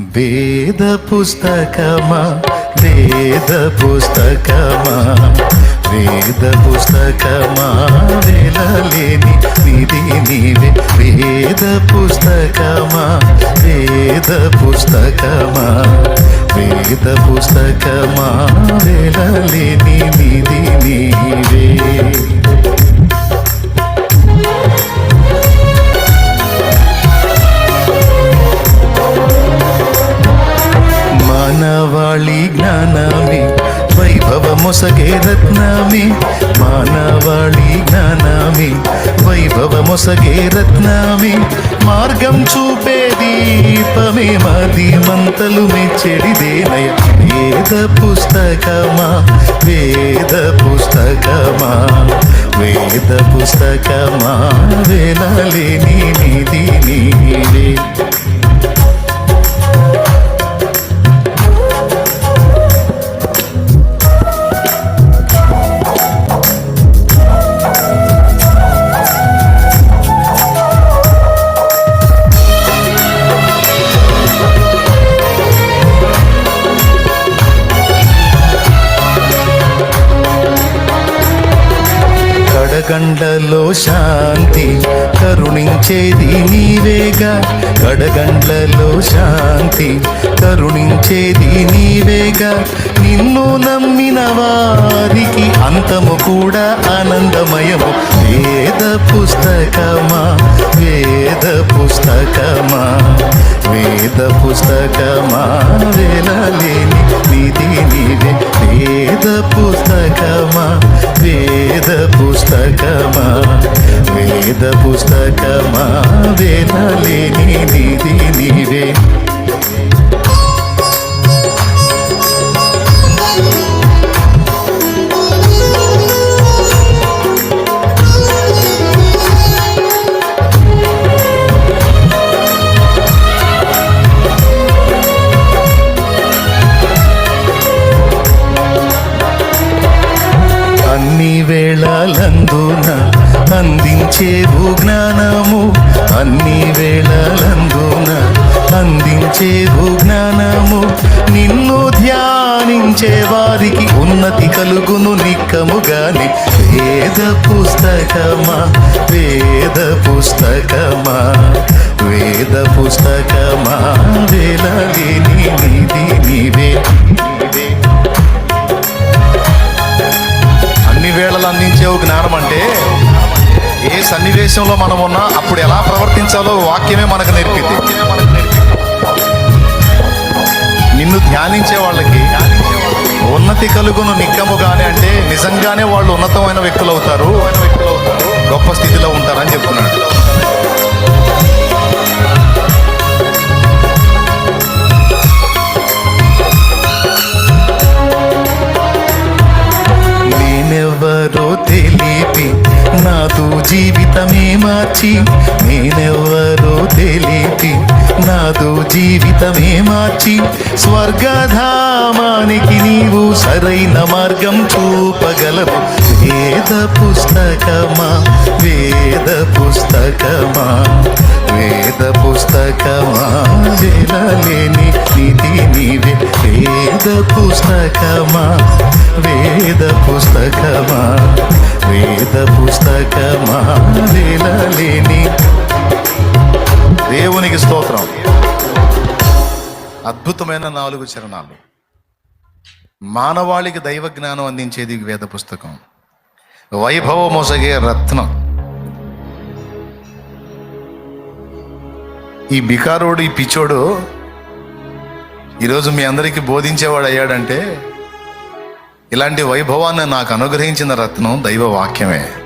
వేద పుస్తకమా వేద పుస్తకమా వేద పుస్తకమా వెలలేని నిధి నీవే. వేద పుస్తకమా వేద పుస్తకమా వేద పుస్తకమా వెలలేని జ్ఞానామి వైభవమొసగే రత్నామి మానవాళి జ్ఞానామి వైభవమొసగే రత్నామి మార్గం చూపే దీపమే మాది మంతలు మెచ్చడిదేనయ వేద పుస్తకమా వేద పుస్తకమా వేద పుస్తకమా వేలాలేని నిధిని కడగండ్లలో శాంతి కరుణించేది నీవేగా. కడగండ్లలో శాంతి కరుణించేది నీవేగా. నిన్ను నమ్మిన వారికి అంతము కూడా ఆనందమయము. వేద పుస్తకమా? వేద పుస్తకమా? వేద పుస్తకమా? వేలలేని నిధి నీవే. వేద పుస్తకమా? పుస్తకమా? వేద పుస్తకమా? వేదలేని నిధి నీవే. అన్ని వేళలందున అందించేవు జ్ఞానము అన్ని వేళలందున అందించేవు జ్ఞానము నిన్ను ధ్యానించే వారికి ఉన్నతి కలుగును నిక్కముగాని. వేద పుస్తకమా? వేద పుస్తకమా? వేద పుస్తకమా? వేలలేని దేశంలో మనం ఉన్నా అప్పుడు ఎలా ప్రవర్తించాలో వాక్యమే మనకు నేర్పింది. నిన్ను ధ్యానించే వాళ్ళకి ఉన్నతి కలుగును నిక్కముగానే అంటే నిజంగానే వాళ్ళు ఉన్నతమైన వ్యక్తులు అవుతారు గొప్ప స్థితిలో ఉంటారని చెప్తున్నాడు. నేనెవ్వరో తెలిపి జీవితమే మార్చి నేనెవ్వరో తెలిపి నాతో జీవితమే మార్చి స్వర్గధామానికి నీవు సరైన మార్గం చూపగలవు. వేద పుస్తకమా? వేద పుస్తకమా? వేద పుస్తకమా? వేలలేని నిధి నీవే. వేద పుస్తకమా? వేద పుస్తకమా? అద్భుతమైన నాలుగు చరణాలు. మానవాళికి దైవ జ్ఞానం అందించేది వేద పుస్తకం. వైభవ మొసగే రత్నం. ఈ బికారోడు ఈ పిచ్చోడు ఈరోజు మీ అందరికీ బోధించేవాడు అయ్యాడంటే ఇలాంటి వైభవాన్ని నాకు అనుగ్రహించిన రత్నం దైవ వాక్యమే.